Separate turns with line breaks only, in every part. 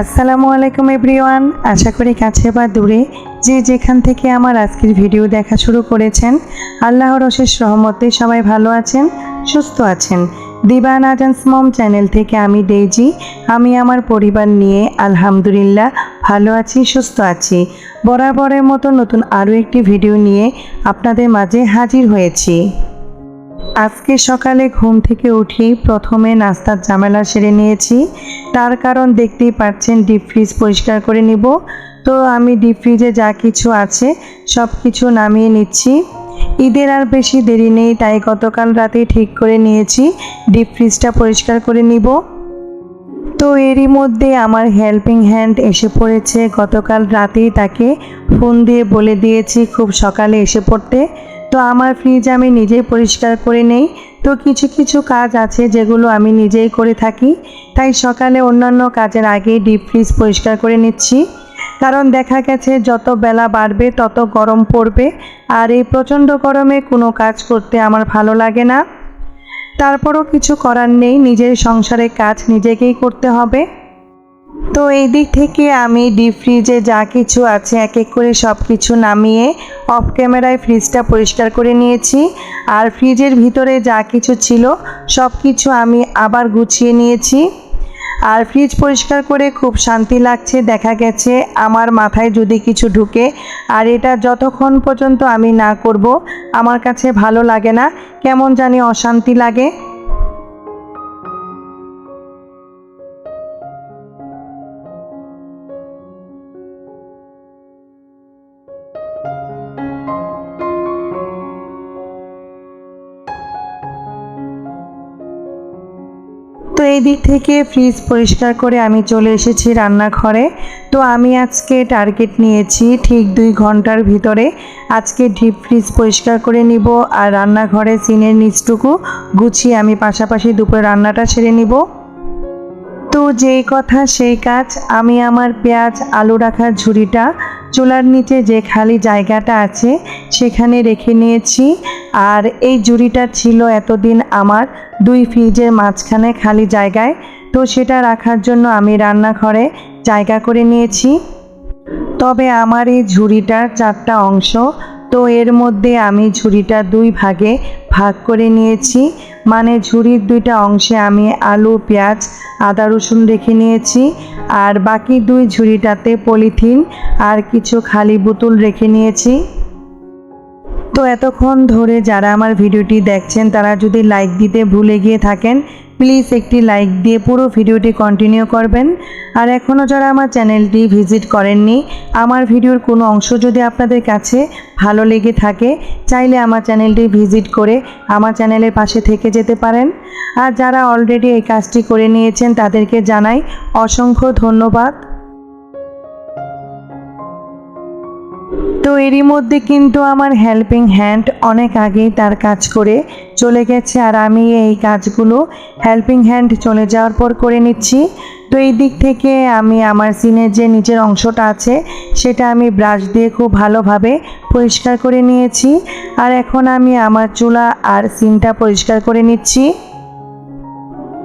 আসসালামু আলাইকুম এভরিওয়ান। আশা করি কাছে বা দূরে যে যেখান থেকে আমার আজকের ভিডিও দেখা শুরু করেছেন, আল্লাহর অশেষ রহমতে সবাই ভালো আছেন, সুস্থ আছেন। দিবান আজান্স মম চ্যানেল থেকে আমি ডেইজি, আমি আমার পরিবার নিয়ে আলহামদুলিল্লাহ ভালো আছি, সুস্থ আছি। বরাবরের মতো নতুন আরও একটি ভিডিও নিয়ে আপনাদের মাঝে হাজির হয়েছি। আজকে সকালে ঘুম থেকে উঠেই প্রথমে নাস্তার ঝামেলা সেরে নিয়েছি। তার কারণ দেখতেই পাচ্ছেন ডিপ ফ্রিজ পরিষ্কার করে নিব। তো আমি ডিপ ফ্রিজে যা কিছু আছে সব কিছু নামিয়ে নিচ্ছি। ঈদের আর বেশি দেরি নেই, তাই গতকাল রাতেই ঠিক করে নিয়েছি ডিপ ফ্রিজটা পরিষ্কার করে নিব। তো এরই মধ্যে আমার হেল্পিং হ্যান্ড এসে পড়েছে। গতকাল রাতেই তাকে ফোন দিয়ে বলে দিয়েছি, খুব সকালে এসে পড়তে। তো আমার ফ্রিজ আমি নিজেই পরিষ্কার করে নেই। তো কিছু কিছু কাজ আছে যেগুলো আমি নিজেই করে থাকি। তাই সকালে অন্যান্য কাজের আগেই ডিপ ফ্রিজ পরিষ্কার করে নিচ্ছি। কারণ দেখা গেছে যত বেলা বাড়বে, তত গরম পড়বে। আর এই প্রচণ্ড গরমে কোনো কাজ করতে আমার ভালো লাগে না। তারপরও কিছু করার নেই। নিজের সংসারে কাজ নিজেকেই করতে হবে। তো এই দিক থেকে আমি ডিপ ফ্রিজে যা কিছু আছে, এক এক করে সব কিছু নামিয়ে অফ ক্যামেরায় ফ্রিজটা পরিষ্কার করে নিয়েছি। আর ফ্রিজের ভিতরে যা কিছু ছিল সব কিছু আমি আবার গুছিয়ে নিয়েছি। আর ফ্রিজ পরিষ্কার করে খুব শান্তি লাগছে, দেখা গেছে আমার মাথায় যদি কিছু ঢুকে। আর এটা যতক্ষণ পর্যন্ত আমি না করব, আমার কাছে ভালো লাগে না, কেমন জানি অশান্তি লাগে। এই দিক থেকে ফ্রিজ পরিষ্কার করে আমি চলে এসেছি রান্নাঘরে। তো আমি আজকে টার্গেট নিয়েছি ঠিক দুই ঘণ্টার ভিতরে। আজকে ডিপ ফ্রিজ পরিষ্কার করে নিব আর রান্নাঘরে সিনের নিচটুকু গুছিয়ে আমি পাশাপাশি দুপুরে রান্নাটা সেরে নিব। তো যেই কথা সেই কাজ, আমি আমার পেঁয়াজ, আলু রাখার ঝুড়িটা চুলার নিচে যে খালি জায়গাটা আছে, সেখানে রেখে নিয়েছি। আর এই জুড়িটা ছিল এতদিন আমার দুই ফ্রিজের মাঝখানে খালি জায়গায়। তো সেটা রাখার জন্য আমি রান্নাঘরে জায়গা করে নিয়েছি। তবে আমার এই ঝুড়িটার চারটা অংশ তো এর মধ্যে আমি ঝুড়িটা দুই ভাগে ভাগ করে নিয়েছি। মানে ঝুড়ির দুইটা অংশে আমি আলু, পেঁয়াজ, আদা, রসুন রেখে নিয়েছি। আর বাকি দুই ঝুড়িটাতে পলিথিন আর কিছু খালি বোতল রেখে নিয়েছি। তো এতক্ষণ ধরে যারা আমার ভিডিওটি দেখছেন, তারা যদি লাইক দিতে ভুলে গিয়ে থাকেন প্লিজ একটি লাইক দিয়ে পুরো ভিডিওটি কন্টিনিউ করবেন। আর এখনও যারা আমার চ্যানেলটি ভিজিট করেননি, আমার ভিডিওর কোনো অংশ যদি আপনাদের কাছে ভালো লেগে থাকে, চাইলে আমার চ্যানেলটি ভিজিট করে আমার চ্যানেলের পাশে থেকে যেতে পারেন। আর যারা অলরেডি এই কাজটি করে নিয়েছেন, তাদেরকে জানাই অসংখ্য ধন্যবাদ। তো এরই মধ্যে কিন্তু আমার হেল্পিং হ্যান্ড অনেক আগেই তার কাজ করে চলে গেছে আর আমি এই কাজগুলো হেল্পিং হ্যান্ড চলে যাওয়ার পর করে নিচ্ছি। তো এই দিক থেকে আমি আমার সিনের যে নিচের অংশটা আছে সেটা আমি ব্রাশ দিয়ে খুব ভালোভাবে পরিষ্কার করে নিয়েছি। আর এখন আমি আমার চুলা আর সিনটা পরিষ্কার করে নিচ্ছি।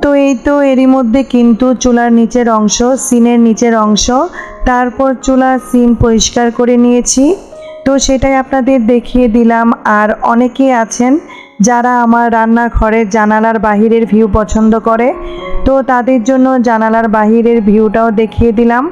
তো এই তো এরই মধ্যে কিন্তু চুলার নিচের অংশ, সিনের নিচের অংশ, তারপর চুলা সিন পরিষ্কার করে নিয়েছি। তো সেটাই আপনাদের দেখিয়ে দিলাম। আর অনেকেই আছেন যারা আমার রান্নাঘরের জানালার বাহিরের ভিউ পছন্দ করে, তো তাদের জন্য জানালার বাহিরের ভিউটাও দেখিয়ে দিলাম।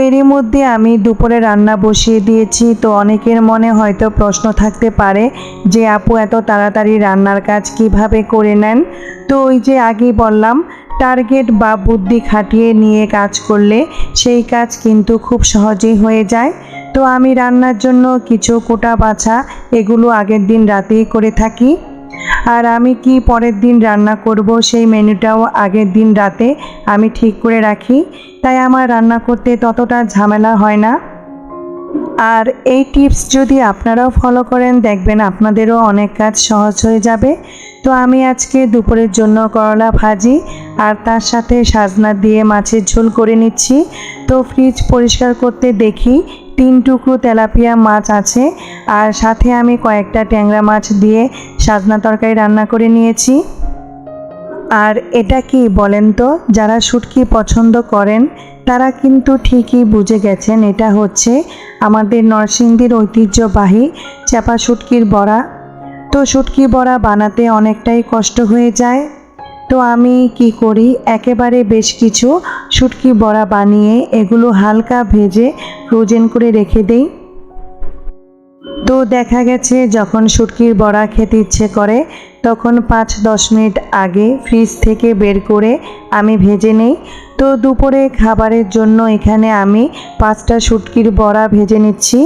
এরই মধ্যে আমি দুপুরে রান্না বসিয়ে দিয়েছি। তো অনেকের মনে হয়তো প্রশ্ন থাকতে পারে যে, আপু, এত তাড়াতাড়ি রান্নার কাজ কীভাবে করে নেন? তো ওই যে আগেই বললাম, টার্গেট বা বুদ্ধি খাটিয়ে নিয়ে কাজ করলে সেই কাজ কিন্তু খুব সহজেই হয়ে যায়। তো আমি রান্নার জন্য কিছু কোটা বাছা, এগুলো আগের দিন রাতেই করে থাকি। আর আমি কি পরের দিন রান্না করব, সেই মেনুটাও আগের দিন রাতে আমি ঠিক করে রাখি। তাই আমার রান্না করতে ততটা ঝামেলা হয় না। আর এই টিপস যদি আপনারাও ফলো করেন, দেখবেন আপনাদেরও অনেক কাজ সহজ হয়ে যাবে। তো আমি আজকে দুপুরের জন্য করলা ভাজি আর তার সাথে সাজনা দিয়ে মাছের ঝোল করে নিচ্ছি। তো ফ্রিজ পরিষ্কার করতে দেখি তিন টুকরো তেলাপিয়া মাছ আছে আর সাথে আমি কয়েকটা ট্যাংরা মাছ দিয়ে সাজনা তরকারি রান্না করে নিয়েছি। আর এটা কি বলেন তো? যারা শুটকি পছন্দ করেন, তারা কিন্তু ঠিকই বুঝে গেছেন এটা হচ্ছে আমাদের নরসিংদীর ঐতিহ্যবাহী চাপা শুটকির বড়া। তো শুটকি বড়া বানাতে অনেকটাই কষ্ট হয়ে যায়। তো আমি কি করি? একেবারে বেশ কিছু শুটকি বড়া বানিয়ে এগুলো হালকা ভেজে ফ্রোজেন করে রেখে দেই। তো দেখা গেছে যখন শুটকির বড়া খেতে ইচ্ছে করে, তখন পাঁচ দশ মিনিট আগে ফ্রিজ থেকে বের করে আমি ভেজে নেই। তো দুপুরে খাবারের জন্য এখানে আমি পাঁচটা শুটকির বড়া ভেজে নিচ্ছি।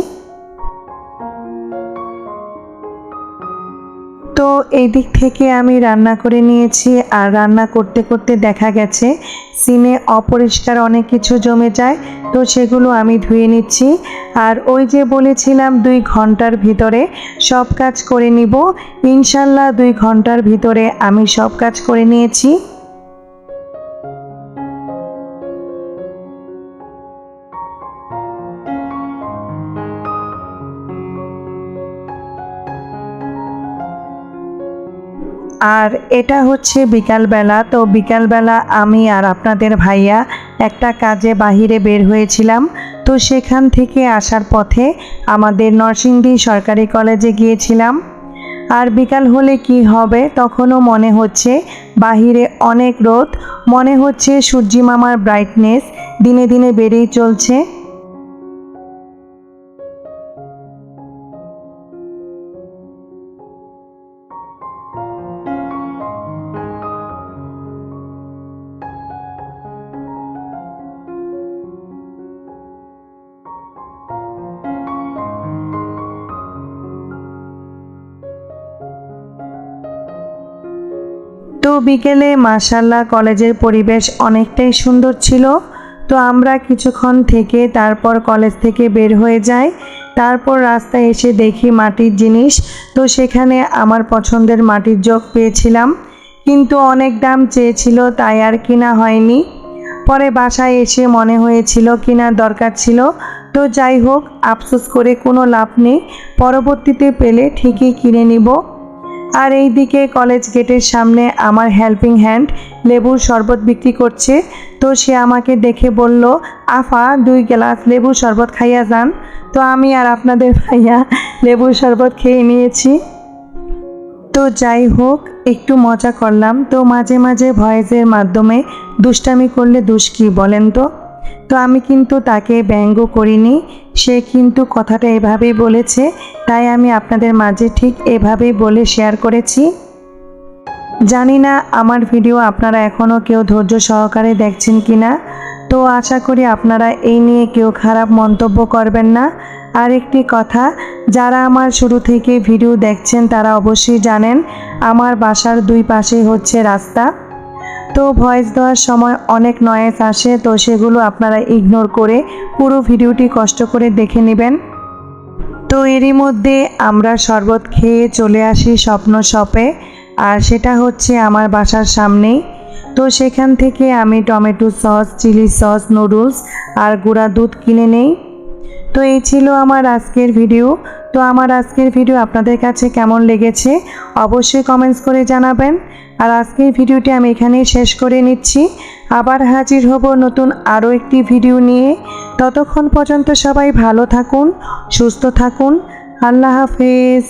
এই দিক থেকে আমি রান্না করে নিয়েছি আর রান্না করতে করতে দেখা গেছে, সিমে অপরিষ্কার অনেক কিছু জমে যায়, তো সেগুলো আমি ধুয়ে নিচ্ছি। আর ওই যে বলেছিলাম দুই ঘণ্টার ভিতরে সব কাজ করে নিব, ইনশাল্লাহ দুই ঘণ্টার ভিতরে আমি সব কাজ করে নিয়েছি। আর এটা হচ্ছে বিকালবেলা। তো বিকালবেলা আমি আর আপনাদের ভাইয়া একটা কাজে বাহিরে বের হয়েছিলাম। তো সেখান থেকে আসার পথে আমাদের নরসিংদী সরকারি কলেজে গিয়েছিলাম। আর বিকাল হলে কি হবে তখনও মনে হচ্ছে বাহিরে অনেক রোদ। মনে হচ্ছে সূর্যি মামার ব্রাইটনেস দিনে দিনে বেড়েই চলছে। বিকেলে মাসাল্লাহ কলেজের পরিবেশ অনেকটাই সুন্দর ছিল। তো আমরা কিছুক্ষণ থেকে তারপর কলেজ থেকে বের হয়ে যাই। তারপর রাস্তায় এসে দেখি মাটির জিনিস। তো সেখানে আমার পছন্দের মাটির জগ পেয়েছিলাম। কিন্তু অনেক দাম চেয়েছিল, তাই আর কিনা হয়নি। পরে বাসায় এসে মনে হয়েছিল কিনা দরকার ছিল। তো যাই হোক, আফসোস করে কোনো লাভ নেই। পরবর্তীতে পেলে ঠিকই কিনে নিব। আর এই দিকে কলেজ গেটের সামনে আমার হেল্পিং হ্যান্ড লেবুর শরবত বিক্রি করছে। তো সে আমাকে দেখে বলল, আফা, দুই গ্লাস লেবুর শরবত খাইয়া যান। তো আমি আর আপনাদের ভাইয়া লেবুর শরবত খেয়ে নিয়েছি। তো যাই হোক, একটু মজা করলাম। তো মাঝে মাঝে ভয়েসের মাধ্যমে দুষ্টামি করলে দুষ কি বলেন তো। তো আমি কিন্তু তাকে ব্যঙ্গ করিনি। সে কিন্তু কথাটা এভাবেই বলেছে, তাই আমি আপনাদের মাঝে ঠিক এভাবেই বলে শেয়ার করেছি। জানি না আমার ভিডিও আপনারা এখনও কেউ ধৈর্য সহকারে দেখছেন কি না তো আশা করি আপনারা এই নিয়ে কেউ খারাপ মন্তব্য করবেন না। আর একটি কথা, যারা আমার শুরু থেকে ভিডিও দেখছেন তারা অবশ্যই জানেন, আমার বাসার দুই পাশে হচ্ছে রাস্তা। তো ভয়েস দেওয়ার সময় অনেক নয়েস আসে, তো সেগুলো আপনারা ইগনোর করে পুরো ভিডিওটি কষ্ট করে দেখে নেবেন। তো এরই মধ্যে আমরা শরবত খেয়ে চলে আসি স্বপ্ন শপে আর সেটা হচ্ছে আমার বাসার সামনেই। তো সেখান থেকে আমি tomato sauce chilli sauce noodles আর গুঁড়া দুধ কিনে নেই। তো এই ছিল আমার আজকের ভিডিও তো আমার আজকের ভিডিও আপনাদের কাছে কেমন লেগেছে অবশ্যই কমেন্টস করে জানাবেন। আর আজকের ভিডিওটি আমি এখানেই শেষ করে নিচ্ছি। আবার হাজির হব নতুন আরও একটি ভিডিও নিয়ে। ততক্ষণ পর্যন্ত সবাই ভালো থাকুন, সুস্থ থাকুন। আল্লাহ হাফেজ।